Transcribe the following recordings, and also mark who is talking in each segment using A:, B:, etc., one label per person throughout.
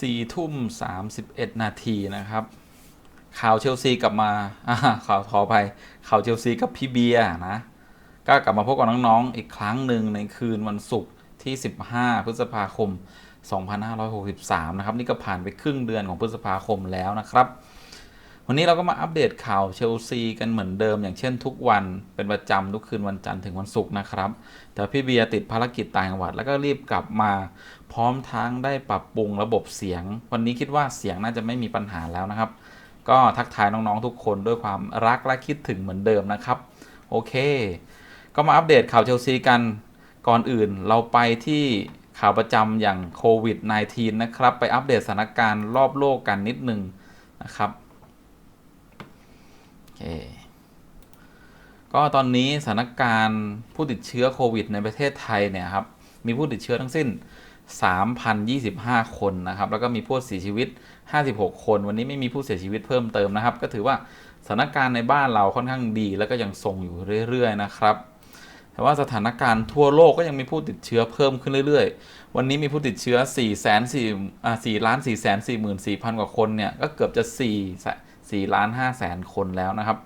A: สี่ทุ่มสามสิบเอ็ดนาทีนะครับ ข่าวเชลซีกลับมาอข่าวขอไปข่าวเชลซีกับพี่เบียร์นะ ก็กลับมาพบกับน้องๆ อีกครั้งหนึ่งในคืนวันศุกร์ที่ 15 พฤษภาคม 2563 นะครับ นี่ก็ผ่านไปครึ่งเดือนของพฤษภาคมแล้วนะครับ วันนี้เราก็มาอัปเดตข่าวเชลซีกันเหมือนเดิม อย่างเช่นทุกวันเป็นประจำทุกคืนวันจันทร์ถึงวันศุกร์นะครับ แต่พี่เบียร์ติดภารกิจต่างจังหวัด แล้วก็รีบกลับมา พร้อมทั้งได้ปรับปรุงระบบเสียง วันนี้คิดว่าเสียงน่าจะไม่มีปัญหาแล้วนะครับ ก็ทักทายน้องๆทุกคนด้วยความรักและคิดถึงเหมือนเดิมนะครับ โอเค ก็มาอัปเดตข่าวเชลซีกันก่อนอื่นเราไปที่ข่าวประจำอย่างโควิด -19 นะครับไปอัปเดตสถานการณ์รอบโลกกันนิดนึงนะครับ เคก็ตอนนี้สถานการณ์ผู้ติดเชื้อโควิดในประเทศไทยเนี่ยครับ มีผู้ติดเชื้อทั้งสิ้น 3,025 คนนะครับ แล้วก็มีผู้เสียชีวิต 56 คน วันนี้ไม่มีผู้เสียชีวิตเพิ่มเติมนะครับ ก็ถือว่าสถานการณ์ในบ้านเราค่อนข้างดี แล้วก็ยังทรงอยู่เรื่อย ๆ นะครับ แต่ว่าสถานการณ์ทั่วโลกก็ยังมีผู้ติดเชื้อเพิ่มขึ้นเรื่อย ๆ วันนี้มีผู้ติดเชื้อ4 4 4อ่า4ล้าน4 4 4 4 0 0 กว่าคนเนี่ย ก็เกือบจะ4 4ล้าน5แสนคนแล้วนะครับ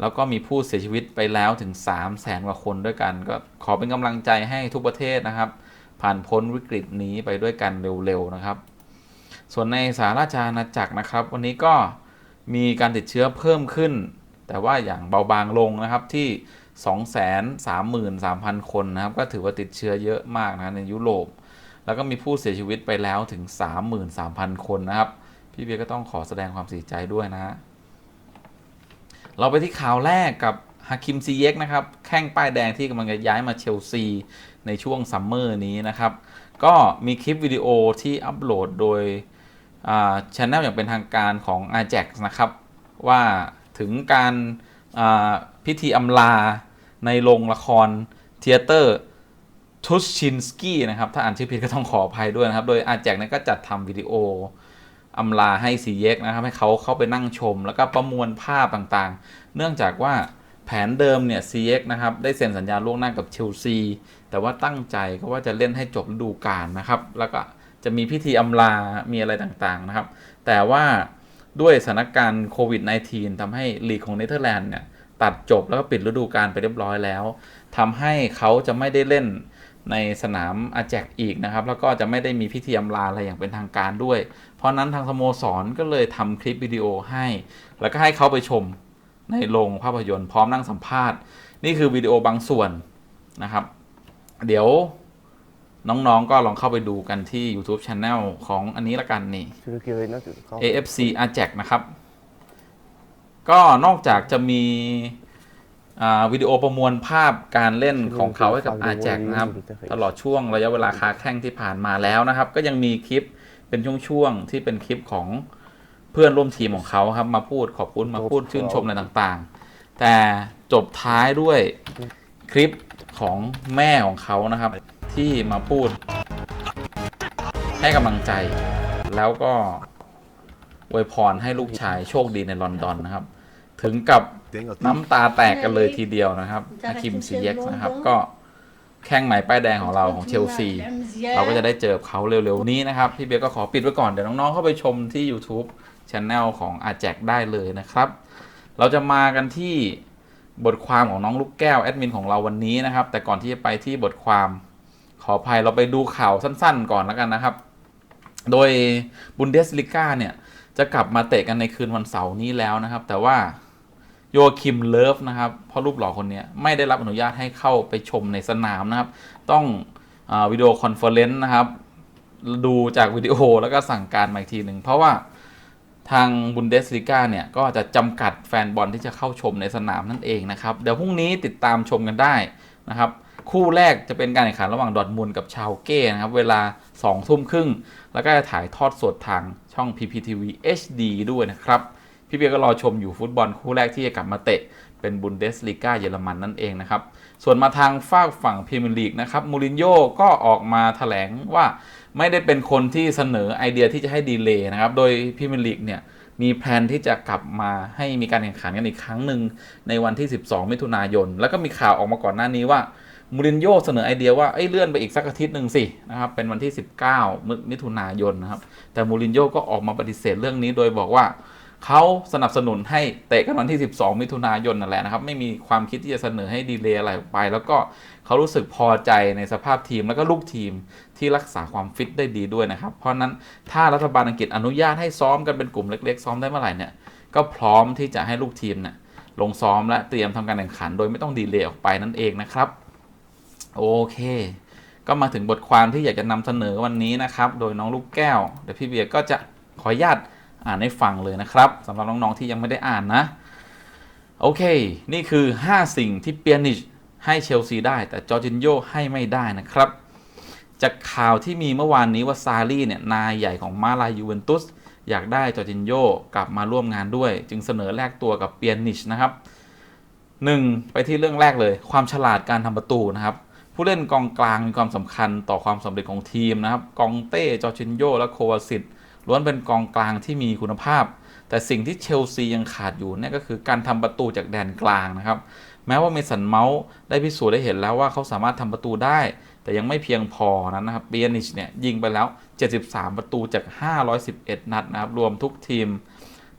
A: แล้วก็มีผู้เสียชีวิตไปแล้วถึง 3 0 0แสนกว่าคนด้วยกัน ก็ขอเป็นกำลังใจให้ทุกประเทศนะครับ ผ่านพ้นวิกฤตนี้ไปด้วยกันเร็วๆนะครับ ส่วนในสหราชอาณาจักรนะครับ วันนี้ก็มีการติดเชื้อเพิ่มขึ้น แต่ว่าอย่างเบาบางลงนะครับที่ 233,000 คนนะครับ ก็ถือว่าติดเชื้อเยอะมากนะในยุโรปแล้วก็มีผู้เสียชีวิตไปแล้วถึง 33,000 คนนะครับ พี่เบียร์ก็ต้องขอแสดงความเสียใจด้วยนะฮะ เราไปที่ข่าวแรกกับฮาคิมซีเยกนะครับ แข้งป้ายแดงที่กำลังจะย้ายมาเชลซีในช่วงซัมเมอร์นี้นะครับ ก็มีคลิปวิดีโอที่อัปโหลดโดยช anel อย่างเป็นทางการของ Ajax นะครับ ว่าถึงการพิธีอำลาในโรงละครเทเตอร์ทุชชินสกี้นะครับ ถ้าอ่านชื่อผิดก็ต้องขออภัยด้วยนะครับ โดย Ajax นั้นก็จัดทำวิดีโอ อำลาให้ซีเยกนะครับ ให้เขาเข้าไปนั่งชม แล้วก็ประมวลภาพต่างๆ เนื่องจากว่าแผนเดิมเนี่ยซีเยกนะครับ ได้เซ็นสัญญาล่วงหน้ากับเชลซี แต่ว่าตั้งใจก็ว่าจะเล่นให้จบฤดูกาลนะครับ แล้วก็จะมีพิธีอำลา มีอะไรต่างๆนะครับ แต่ว่าด้วยสถานการณ์โควิด -19 ทำให้ลีกของเนเธอร์แลนด์เนี่ย ตัดจบแล้วก็ปิดฤดูกาลไปเรียบร้อยแล้วทำให้เขาจะไม่ได้เล่น ในสนามอาแจกอีกนะครับ แล้วก็จะไม่ได้มีพิธีอำลาอะไรอย่างเป็นทางการด้วย เพราะนั้นทางสโมสรก็เลยทำคลิปวิดีโอให้ แล้วก็ให้เขาไปชมในโรงภาพยนตร์พร้อมนั่งสัมภาษณ์ นี่คือวิดีโอบางส่วนนะครับ เดี๋ยวน้องๆ ก็ลองเข้าไปดูกันที่ YouTube Channel ของอันนี้ละกันนี่ AFC าแจกนะครับ ก็นอกจากจะมี วิดีโอประมวลภาพการเล่นของเขาให้กับ a j a c นะครับ ตลอดช่วงระยะเวลาค้าแข่งที่ผ่านมาแล้วนะครับ ก็ยังมีคลิปเป็นช่วงๆที่เป็นคลิปของเพื่อนร่วมทีมของเขาครับ มาพูดขอบคุณมาพูดชื่นชมอะไรต่างๆ แต่จบท้ายด้วยคลิปของแม่ของเขานะครับ ที่มาพูด ให้กำลังใจ แล้วก็อวยพรให้ลูกชายโชคดีในลอนดอนนะครับ ถึงกับ น้ำตาแตกกันเลยทีเดียวนะครับอาคิมซีเย็กนะครับ ก็แข้งใหม่ป้ายแดงของเราของเชลซี เราก็จะได้เจอเขาเร็วๆนี้นะครับ พี่เบียร์ก็ขอปิดไว้ก่อน เดี๋ยวน้องๆเข้าไปชมที่ YouTube Channel ของอาแจกได้เลยนะครับ เราจะมากันที่บทความของน้องลูกแก้วแอดมินของเราวันนี้นะครับ แต่ก่อนที่จะไปที่บทความขออภัยเราไปดูข่าวสั้นๆ ก่อนแล้วกันนะครับ โดยบุนเดสลิก้าเนี่ยจะกลับมาเตะกันในคืนวันเสาร์นี้แล้วนะครับ แต่ว่า โยคิมเลิฟนะครับพ่อรูปหล่อคนนี้ไม่ได้รับอนุญาตให้เข้าไปชมในสนามนะครับ ต้องอวิดีโอคอนเฟอเรนซ์นะครับ ดูจากวิดีโอแล้วก็สั่งการมาอีกทีหนึ่งเพราะว่าทางบุนเดสลิก้าเนี่ยก็จะจำกัดแฟนบอลที่จะเข้าชมในสนามนั่นเองนะครับ เดี๋ยวพรุ่งนี้ติดตามชมกันได้นะครับ คู่แรกจะเป็นการแข่งขันระหว่างดอร์ทมุนกับชาวเก้นะครับ เวลา2ทุ่มครึ่ง แล้วก็จะถ่ายทอดสดทางช่อง PPTV HD ด้วยนะครับ พี่เบียร์ก็รอชมอยู่ฟุตบอลคู่แรกที่จะกลับมาเตะ เป็นบุนเดสลีกาเยอรมันนั่นเองนะครับ ส่วนมาทางฝากฝั่งพรีเมียร์ลีกนะครับมูรินโญ่ก็ออกมาแถลงว่าไม่ได้เป็นคนที่เสนอไอเดียที่จะให้ดีเลย์นะครับ โดยพรีเมียร์ลีกเนี่ยมีแพลนที่จะกลับมาให้มีการแข่งขันกันอีกครั้งหนึ่งในวันที่ 12 มิถุนายน แล้วก็มีข่าวออกมาก่อนหน้านี้ว่ามูรินโญ่เสนอไอเดียว่าเอ้ยเลื่อนไปอีกสักอาทิตย์หนึ่งสินะครับเป็นวันที่ 19 มิมิถุนายนนะครับแต่มูรินโญ่ก็ออกมาปฏิเสธเรื่องนี้โดยบอกว่า เขาสนับสนุนให้เตะกันวันที่ 12 มิถุนายนนั่นแหละนะครับ ไม่มีความคิดที่จะเสนอให้ดีเลย์อะไรออกไป แล้วก็เขารู้สึกพอใจในสภาพทีมแล้วก็ลูกทีมที่รักษาความฟิตได้ดีด้วยนะครับ เพราะนั้นถ้ารัฐบาลอังกฤษอนุญาตให้ซ้อมกันเป็นกลุ่มเล็กๆ ซ้อมได้เมื่อไหร่เนี่ยก็พร้อมที่จะให้ลูกทีมเนี่ยลงซ้อมและเตรียมทำการแข่งขัน โดยไม่ต้องดีเลย์ออกไปนั่นเองนะครับ โอเค ก็มาถึงบทความที่อยากจะนำเสนอวันนี้นะครับ โดยน้องลูกแก้วเดี๋ยวพี่เบียร์ก็จะขออนุญาต อ่านให้ฟังเลยนะครับสำหรับน้องๆที่ยังไม่ได้อ่านนะ โอเค นี่คือ 5 สิ่งที่เปียนิชให้เชลซีได้ แต่จอร์จินโยให้ไม่ได้นะครับ จากข่าวที่มีเมื่อวานนี้ว่าซารีเนี่ยนายใหญ่ของมาลายูเวนตุสอยากได้จอร์จินโยกลับมาร่วมงานด้วย จึงเสนอแลกตัวกับเปียนิชนะครับหนึ่งไปที่เรื่องแรกเลย ความฉลาดการทำประตูนะครับผู้เล่นกองกลางมีความสำคัญต่อความสำเร็จของทีมนะครับ กองเต้ จอร์จินโย และโควาซิต ล้วนเป็นกองกลางที่มีคุณภาพ แต่สิ่งที่เชลซียังขาดอยู่นี่ก็คือการทำประตูจากแดนกลางนะครับ แม้ว่าเมสันเมาส์ได้พิสูจน์ได้เห็นแล้วว่าเขาสามารถทำประตูได้ แต่ยังไม่เพียงพอนั้นนะครับเบียนิชเนี่ยยิงไปแล้ว 73 ประตูจาก 511 นัดนะครับรวมทุกทีม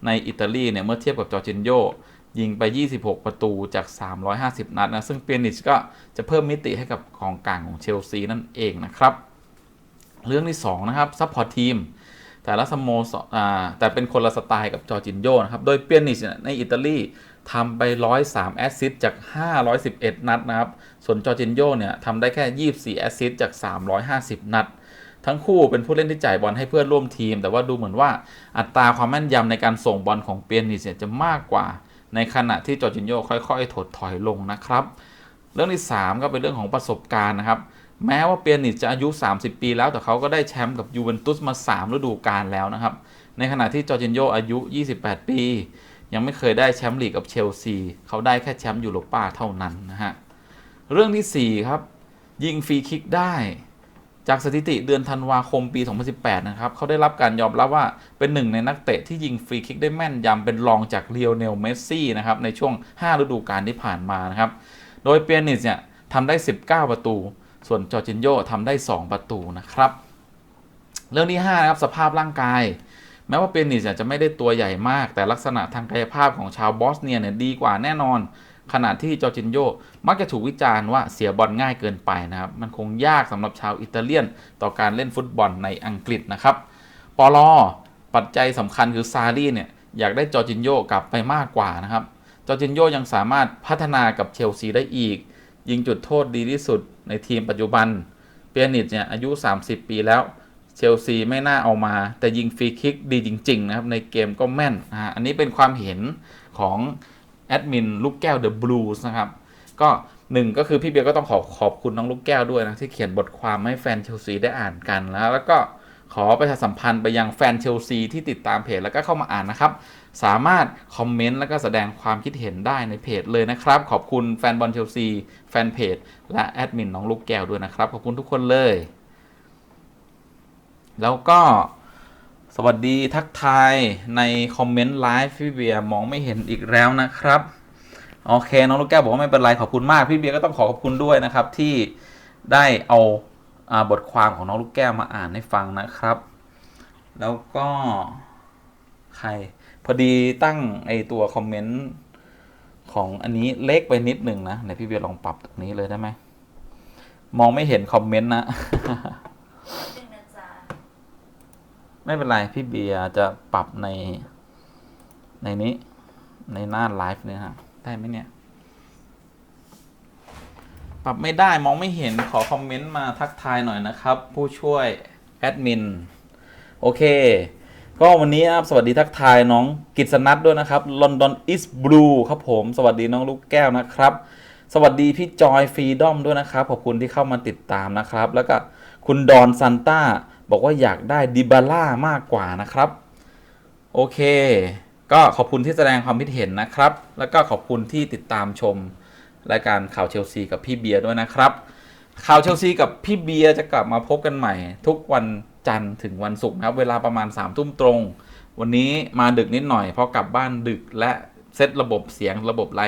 A: ในอิตาลีเนี่ยเมื่อเทียบกับจอร์จินโยยิงไป 26 ประตูจาก 350 นัดนะ ซึ่งเปียนิชก็จะเพิ่มมิติให้กับกองกลางของเชลซีนั่นเองนะครับ เรื่องที่ 2 นะครับซัพพอร์ตทีม แต่ละสโมสรอ่าแต่เป็นคนละสไตล์กับจอร์จินโยนะครับ โดยเปียนิชในอิตาลีทำไป 103 แอสซิสต์จาก 511 นัดนะครับ ส่วนจอร์จินโยเนี่ยทำได้แค่ 24 แอสซิสต์จาก 350 นัด ทั้งคู่เป็นผู้เล่นที่จ่ายบอลให้เพื่อนร่วมทีม แต่ว่าดูเหมือนว่าอัตราความแม่นยำในการส่งบอลของเปียนิชจะมากกว่า ในขณะที่จอร์จินโยค่อยๆ ถดถอยลงนะครับ เรื่องที่ 3 ก็เป็นเรื่องของประสบการณ์นะครับ แม้ว่าเปียนิชจะอายุ 30 ปีแล้วแต่เขาก็ได้แชมป์กับยูเวนตุสมา 3 ฤดูกาลแล้วนะครับ ในขณะที่จอร์จินโยอายุ 28 ปี ยังไม่เคยได้แชมป์ลีกกับเชลซีเขาได้แค่แชมป์ยูโรป้าเท่านั้นนะฮะ เรื่องทีสี่4 ครับ ยิงฟรีคิกได้ จากสถิติเดือนธันวาคมปี 2018 นะครับเขาได้รับการยอมรับว่าเป็นหนึ่งในนักเตะที่ยิงฟรีคิกได้แม่นยำเป็นรองจากเลียวเนลเมสซี่นะครับในช่วง 5 ฤดูกาลที่ผ่านมานะครับโดยเปียนิชเนี่ยทำได้ 19 ประตู ส่วนจอร์จินโยทำได้ 2 ประตูนะครับ เรื่องที่5นะครับสภาพร่างกาย แม้ว่าเปียนิชจะไม่ได้ตัวใหญ่มาก แต่ลักษณะทางกายภาพของชาวบอสเนียเนี่ยดีกว่าแน่นอน ขณะที่จอร์จินโยมักจะถูกวิจารณ์ว่าเสียบอลง่ายเกินไปนะครับ มันคงยากสำหรับชาวอิตาเลียนต่อการเล่นฟุตบอลในอังกฤษนะครับปอลอปัจจัยสำคัญคือซารีเนี่ยอยากได้จอร์จินโยกลับไปมากกว่านะครับจอร์จินโยยังสามารถพัฒนากับเชลซีได้อีก ยิงจุดโทษดีที่สุดในทีมปัจจุบัน เปียนิชเนี่ยอายุ 30 ปีแล้ว เชลซีไม่น่าเอามา แต่ยิงฟรีคิกดีจริง ๆ นะครับ ในเกมก็แม่นนะฮะอันนี้เป็นความเห็นของแอดมินลูกแก้วเดอะบลูส์นะครับ ก็หนึ่งก็คือพี่เบียร์ก็ต้องขอขอบคุณน้องลูกแก้วด้วยนะ ที่เขียนบทความให้แฟนเชลซีได้อ่านกันแล้วแล้วก็ขอประชาสัมพันธ์ไปยังแฟนเชลซีที่ติดตามเพจแล้วก็เข้ามาอ่านนะครับ สามารถคอมเมนต์แล้วก็แสดงความคิดเห็นได้ในเพจเลยนะครับ ขอบคุณแฟนบอลเชลซีแฟนเพจและแอดมินน้องลูกแก้วด้วยนะครับ ขอบคุณทุกคนเลย แล้วก็สวัสดีทักทายในคอมเมนต์ไลฟ์พี่เบียร์มองไม่เห็นอีกแล้วนะครับ โอเค น้องลูกแก้วบอกว่าไม่เป็นไรขอบคุณมาก พี่เบียร์ก็ต้องขอขอบคุณด้วยนะครับ ที่ได้เอาอาบทความของน้องลูกแก้วมาอ่านให้ฟังนะครับ แล้วก็ใคร พอดีตั้งไอตัวคอมเมนต์ของอันนี้เล็กไปนิดหนึ่งนะเดี๋ยวพี่เบียร์ลองปรับตรงนี้เลยได้ไหมมองไม่เห็นคอมเมนต์นะ ไม่เป็นไรพี่เบียร์จะปรับในในนี้ ในหน้าไลฟ์เนี่ยฮะได้ไหมเนี่ย ปรับไม่ได้มองไม่เห็นขอคอมเมนต์มาทักทายหน่อยนะครับ ผู้ช่วยแอดมินโอเค ก็วันนี้นะครับสวัสดีทักทายน้องกิษณัทด้วยนะครับ London is Blue ครับผม สวัสดีน้องลูกแก้วนะครับ สวัสดีพี่จอยฟรีดอมด้วยนะครับ ขอบคุณที่เข้ามาติดตามนะครับ แล้วก็คุณดอนซันต้าบอกว่าอยากได้ดิบาร่ามากกว่านะครับ โอเค ก็ขอบคุณที่แสดงความคิดเห็นนะครับ แล้วก็ขอบคุณที่ติดตามชมรายการข่าวเชลซีกับพี่เบียร์ด้วยนะครับ ข่าวเชลซีกับพี่เบียร์จะกลับมาพบกันใหม่ ทุกวัน จันทร์ถึงวันศุกร์นะครับ เวลาประมาณ3ามทุ่มตรง วันนี้มาดึกนิดหน่อย เพราะกลับบ้านดึกและเซตระบบเสียงระบบไล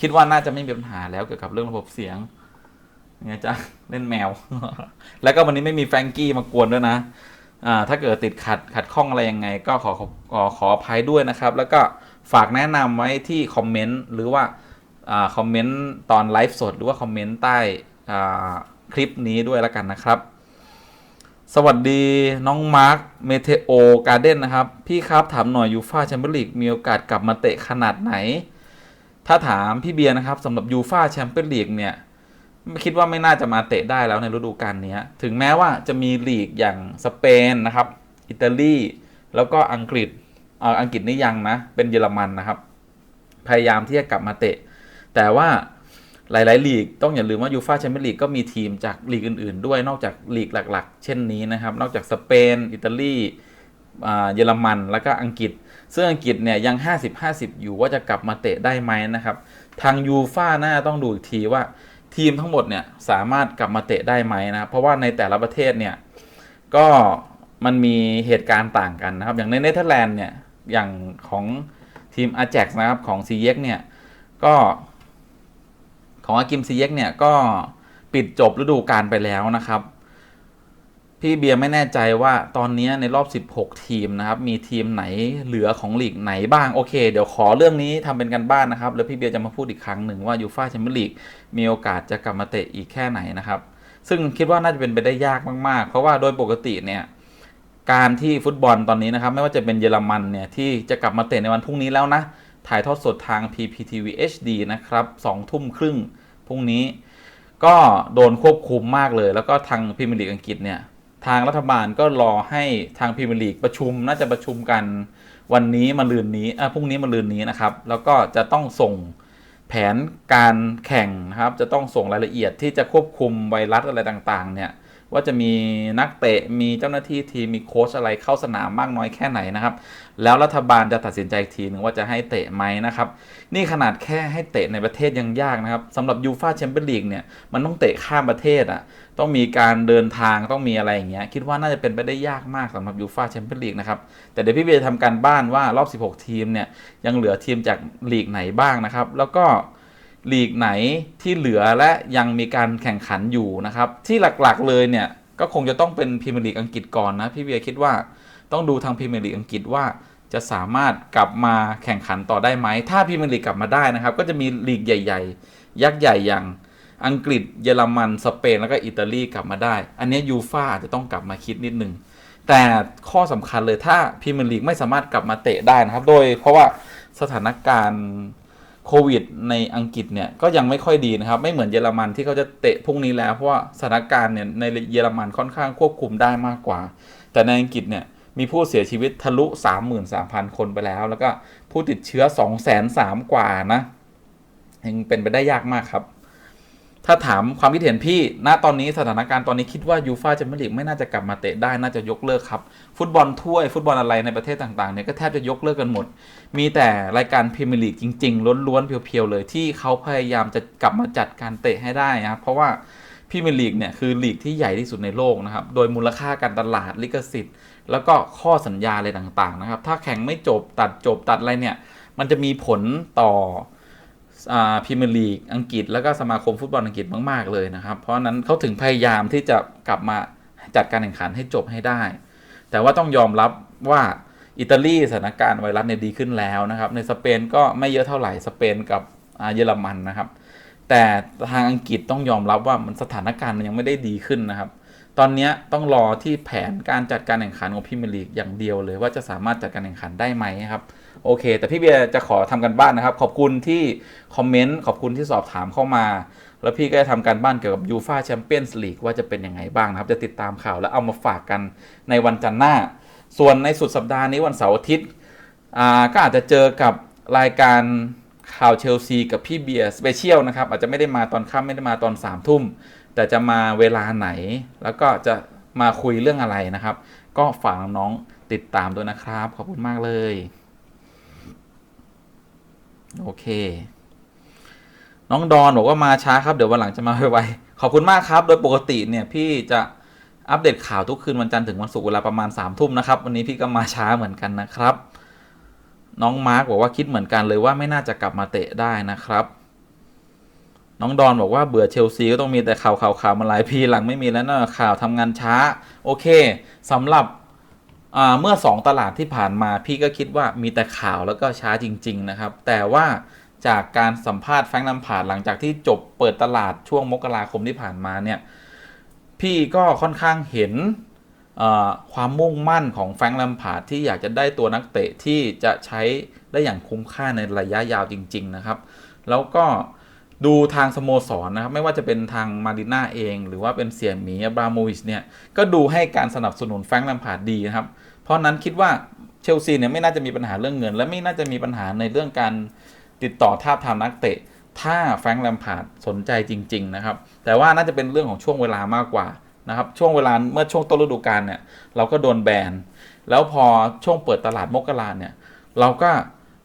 A: คิดว่าน่าจะไม่มีปัญหาแล้วเกี่ยวกับเรื่องระบบเสียงไงจ๊ะเล่นแมว แล้วก็วันนี้ไม่มีแฟงกี้มากวนด้วยนะอ่าถ้าเกิดติดขัดขัดข้องอะไรยังไง ก็ขอขอขอขออภัยด้วยนะครับ แล้วก็ฝากแนะนำไว้ที่คอมเมนต์หรือว่าอ่าคอมเมนต์ตอนไลฟ์สดหรือว่าคอมเมนต์ใต้อ่าคลิปนี้ด้วยแล้วกันนะครับ สวัสดีน้องมาร์คเมเทโอการ์เด้นนะครับ พี่ครับถามหน่อยยูฟาแชมเปี้ยนลีกมีโอกาสกลับมาเตะขนาดไหน ถ้าถามพี่เบียร์นะครับสำหรับยูฟาแชมเปี้ยนลีกเนี่ยคิดว่าไม่น่าจะมาเตะได้แล้วในฤดูกาลนี้ถึงแม้ว่าจะมีลีกอย่างสเปนนะครับ อิตาลีแล้วก็อังกฤษอังกฤษนี่ยังนะ เป็นเยอรมันนะครับ พยายามที่จะกลับมาเตะ แต่ว่า หลายๆลีกต้องอย่าลืมว่ายูฟาแชมเปี้ยนลีกก็มีทีมจากลีกอื่น ๆ ด้วยนอกจากลีกหลัก ๆ เช่นนี้นะครับ นอกจากสเปน อิตาลีเยอรมันแล้วก็อังกฤษ ซึ่งอังกฤษเนี่ยยัง 50-50 อยู่ว่าจะกลับมาเตะได้ไหมนะครับ ทางยูฟาน่าต้องดูอีกทีว่าทีมทั้งหมดเนี่ยสามารถกลับมาเตะได้ไหมนะครับเพราะว่าในแต่ละประเทศเนี่ยก็มันมีเหตุการณ์ต่างกันนะครับ อย่างในเนเธอร์แลนด์เนี่ยอย่างของทีมอาแจ็กนะครับของซีเยกเนี่ยก็ ของอากิมซีเยกเนี่ยก็ปิดจบฤดูกาลไปแล้วนะครับ พี่เบียร์ไม่แน่ใจว่าตอนนี้ในรอบ 16 ทีมนะครับ มีทีมไหนเหลือของลีกไหนบ้างโอเค เดี๋ยวขอเรื่องนี้ทำเป็นกันบ้านนะครับ แล้วพี่เบียร์จะมาพูดอีกครั้งหนึ่งว่ายูฟาแชมเปี้ยนลีกมีโอกาสจะกลับมาเตะอีกแค่ไหนนะครับ ซึ่งคิดว่าน่าจะเป็นไปได้ยากมากๆ เพราะว่าโดยปกติเนี่ยการที่ฟุตบอลตอนนี้นะครับ ไม่ว่าจะเป็นเยอรมันเนี่ยที่จะกลับมาเตะในวันพรุ่งนี้แล้วนะ ถ่ายทอดสดทาง PPTV HD นะครับ2ทุ่มครึ่งพรุ่งนี้ ก็โดนควบคุมมากเลย แล้วก็ทางพรีเมียร์ลีกอังกฤษเนี่ย ทางรัฐบาลก็รอให้ทางพรีเมียร์ลีกประชุมน่าจะประชุมกันวันนี้มาลืนนี้อะพรุ่งนี้มาลืนนี้นะครับ แล้วก็จะต้องส่งแผนการแข่งนะครับ จะต้องส่งรายละเอียดที่จะควบคุมไวรัสอะไรต่างๆ เนี่ย ว่าจะมีนักเตะมีเจ้าหน้าที่ทีมมีโค้ชอะไรเข้าสนามมากน้อยแค่ไหนนะครับ แล้วรัฐบาลจะตัดสินใจอีกทีหนึ่งว่าจะให้เตะไหมนะครับ นี่ขนาดแค่ให้เตะในประเทศยังยากนะครับสำหรับยูฟาแชมเปี้ยนลีกเนี่ยมันต้องเตะข้ามประเทศอะต้องมีการเดินทางต้องมีอะไรอย่างเงี้ยคิดว่าน่าจะเป็นไปได้ยากมากสำหรับยูฟาแชมเปี้ยนลีกนะครับแต่เดี๋ยวพี่เบียร์ทำการบ้านว่ารอบ 16 ทีมเนี่ยยังเหลือทีมจากลีกไหนบ้างนะครับ แล้วก็ ลีกไหนที่เหลือและยังมีการแข่งขันอยู่นะครับ ที่หลักๆเลยเนี่ยก็คงจะต้องเป็นพรีเมียร์ลีกอังกฤษก่อนนะพี่เบียร์คิดว่าต้องดูทางพรีเมียร์ลีกอังกฤษว่าจะสามารถกลับมาแข่งขันต่อได้ไหม ถ้าพรีเมียร์ลีกกลับมาได้นะครับ ก็จะมีลีกใหญ่ ๆ ยักษ์ใหญ่อย่างอังกฤษ เยอรมัน สเปน แล้วก็อิตาลีกลับมาได้ อันนี้ยูฟาอาจจะต้องกลับมาคิดนิดนึง แต่ข้อสำคัญเลยถ้าพรีเมียร์ลีกไม่สามารถกลับมาเตะได้นะครับ โดยเพราะว่าสถานการณ์ โควิดในอังกฤษเนี่ยก็ยังไม่ค่อยดีนะครับ ไม่เหมือนเยอรมันที่เขาจะเตะพรุ่งนี้แล้ว เพราะว่าสถานการณ์เนี่ยในเยอรมันค่อนข้างควบคุมได้มากกว่า แต่ในอังกฤษเนี่ยมีผู้เสียชีวิตทะลุ 33,000 คนไปแล้ว แล้วก็ผู้ติดเชื้อ 203,000กว่านะยังเป็นไปได้ยากมากครับ ถ้าถามความคิดเห็นพี่ ณ ตอนนี้สถานการณ์ตอนนี้คิดว่ายูฟาแชมเปี้ยนลีกไม่น่าจะกลับมาเตะได้ น่าจะยกเลิกครับ ฟุตบอลถ้วย ฟุตบอลอะไรในประเทศต่างๆ เนี่ย ก็แทบจะยกเลิกกันหมด มีแต่รายการพรีเมียร์ลีกจริง ๆ ล้วนๆ เพียวๆ เลยที่เขาพยายามจะกลับมาจัดการเตะให้ได้นะครับ เพราะว่าพรีเมียร์ลีกเนี่ยคือลีกที่ใหญ่ที่สุดในโลกนะครับ โดยมูลค่าการตลาดลิขสิทธิ์ แล้วก็ข้อสัญญาอะไรต่างๆ นะครับ ถ้าแข่งไม่จบตัดจบตัดอะไรเนี่ย มันจะมีผลต่อ พรีเมียร์ลีกอังกฤษแล้วก็สมาคมฟุตบอลอังกฤษมาก ๆ เลยนะครับ เพราะนั้นเขาถึงพยายามที่จะกลับมาจัดการแข่งขันให้จบให้ได้ แต่ว่าต้องยอมรับว่าอิตาลีสถานการณ์ไวรัสเนี่ยดีขึ้นแล้วนะครับ ในสเปนก็ไม่เยอะเท่าไหร่สเปนกับอ่าเยอรมันนะครับ แต่ทางอังกฤษต้องยอมรับว่ามันสถานการณ์มันยังไม่ได้ดีขึ้นนะครับ ตอนนี้ต้องรอที่แผนการจัดการแข่งขันของพรีเมร์ลีกอย่างเดียวเลยว่าจะสามารถจัดการแข่งขันได้ไหมครับ โอเค แต่พี่เบียร์จะขอทำกันบ้านนะครับ ขอบคุณที่คอมเมนต์ขอบคุณที่สอบถามเข้ามา แล้วพี่ก็จะทำการบ้านเกี่ยวกับยูฟาแชมเปี้ยนส์ลีกว่าจะเป็นยังไงบ้างนะครับ จะติดตามข่าวแล้วเอามาฝากกันในวันจันทร์หน้า ส่วนในสุดสัปดาห์นี้วันเสาร์อาทิตย์ก็อาจจะเจอกับรายการข่าวเชลซีกับพี่เบียร์สเปเชียลนะครับ อาจจะไม่ได้มาตอนค่ำไม่ได้มาตอน3ามทุ่ม แต่จะมาเวลาไหน แล้วก็จะมาคุยเรื่องอะไรนะครับ ก็ฝากน้องๆติดตามด้วยนะครับ ขอบคุณมากเลย โอเค น้องดอนบอกว่ามาช้าครับ เดี๋ยววันหลังจะมาไวๆขอบคุณมากครับ โดยปกติเนี่ยพี่จะอัปเดตข่าวทุกคืนวันจันทร์ถึงวันศุกร์เวลาประมาณ3ามทุ่มนะครับ วันนี้พี่ก็มาช้าเหมือนกันนะครับ น้องมาร์กบอกว่าคิดเหมือนกันเลยว่าไม่น่าจะกลับมาเตะได้นะครับ น้องดอนบอกว่าเบื่อเชลซีก็ต้องมีแต่ข่าวข่าวข่าวมาหลายปีหลังไม่มีแล้วนะข่าวทำงานช้า โอเคสำหรับ เมื่อ 2 ตลาดที่ผ่านมาพี่ก็คิดว่ามีแต่ข่าวแล้วก็ช้าจริง ๆ นะครับ แต่ว่าจากการสัมภาษณ์แฟงลัมพาดหลังจากที่จบเปิดตลาดช่วงมกราคมที่ผ่านมาเนี่ยพี่ก็ค่อนข้างเห็นความมุ่งมั่นของแฟงลมพาดที่อยากจะได้ตัวนักเตะที่จะใช้ได้อย่างคุ้มค่าในระยะยาวจริง ๆ นะครับ แล้วก็ดูทางสโมสรนะครับ ไม่ว่าจะเป็นทางมาริน่าเอง หรือว่าเป็นเสี่ยหมีอับราโมวิชเนี่ย ก็ดูให้การสนับสนุนแฟงลมพาดดีนะครับ เพราะนั้นคิดว่าเชลซีเนี่ยไม่น่าจะมีปัญหาเรื่องเงิน และไม่น่าจะมีปัญหาในเรื่องการติดต่อทาบทามนักเตะ ถ้าแฟรงค์แลมพาร์ดสนใจจริง ๆ นะครับ แต่ว่าน่าจะเป็นเรื่องของช่วงเวลามากกว่านะครับช่วงเวลาเมื่อช่วงต้นฤดูกาลเนี่ยเราก็โดนแบนแล้วพอช่วงเปิดตลาดมกราเนี่ยเราก็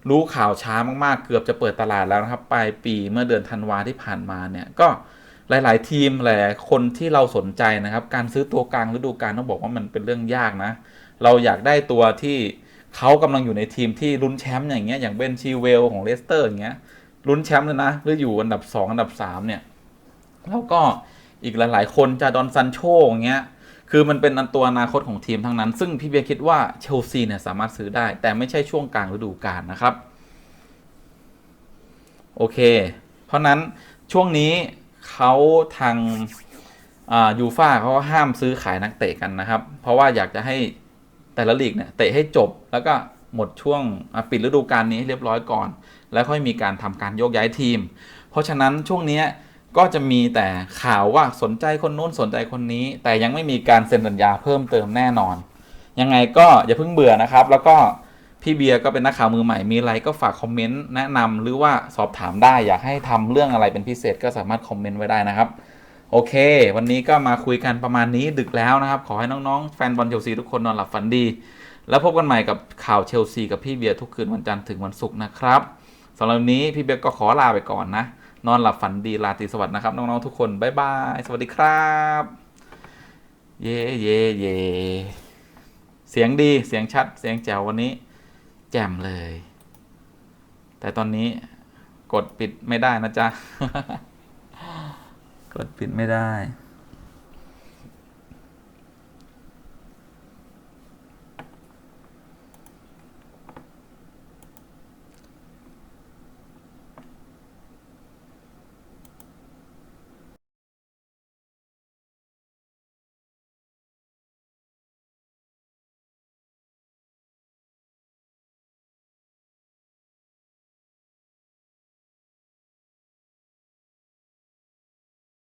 A: รู้ข่าวช้ามากๆ เกือบจะเปิดตลาดแล้วนะครับปลายปีเมื่อเดือนธันวาที่ผ่านมาเนี่ยก็หลาย ๆ ทีมหลายคนที่เราสนใจนะครับ การซื้อตัวกลางฤดูกาลต้องบอกว่ามันเป็นเรื่องยากนะ เราอยากได้ตัวที่เขากำลังอยู่ในทีมที่ลุ้นแชมป์อย่างเงี้ยอย่างเบนชีเวลของเลสเตอร์อย่างเงี้ยลุ้นแชมป์เลยนะ หรืออยู่อันดับ 2 อันดับ 3 เนี่ย แล้วก็อีกหลาย ๆ คนจาดอนซันโชอย่างเงี้ยคือมันเป็นอันตัวอนาคตของทีมทั้งนั้น ซึ่งพี่เบียร์คิดว่าเชลซีเนี่ยสามารถซื้อได้ แต่ไม่ใช่ช่วงกลางฤดูกาลนะครับ โอเค เพราะนั้นช่วงนี้เขาทางยูฟ่าเขาก็ห้ามซื้อขายนักเตะกันนะครับ เพราะว่าอยากจะให้ แต่ละลีกเนี่ยเตะให้จบแล้วก็หมดช่วงปิดฤดูกาลนี้ให้เรียบร้อยก่อน แล้วค่อยมีการทำการโยกย้ายทีม เพราะฉะนั้นช่วงนี้ก็จะมีแต่ข่าวว่าสนใจคนนู้นสนใจคนนี้ แต่ยังไม่มีการเซ็นสัญญาเพิ่มเติมแน่นอน ยังไงก็อย่าเพิ่งเบื่อนะครับ แล้วก็พี่เบียร์ก็เป็นนักข่าวมือใหม่มีอะไรก็ฝากคอมเมนต์แนะนำหรือว่าสอบถามได้อยากให้ทำเรื่องอะไรเป็นพิเศษก็สามารถคอมเมนต์ไว้ได้นะครับ โอเค วันนี้ก็มาคุยกันประมาณนี้ดึกแล้วนะครับ ขอให้น้องๆ แฟนบอลเชลซีทุกคนนอนหลับฝันดี แล้วพบกันใหม่กับข่าวเชลซีกับพี่เบียร์ทุกคืนวันจันทร์ถึงวันศุกร์นะครับสำหรับวันนี้พี่เบียร์ก็ขอลาไปก่อนนะ นอนหลับฝันดีราตรีสวัสดิ์นะครับน้องๆทุกคนบ๊ายบายสวัสดีครับ เย่เย่เย่เสียงดีเสียงชัดเสียงแจ๋ววันนี้ แจ่มเลย แต่ตอนนี้กดปิดไม่ได้นะจ๊ะ กดปิดไม่ได้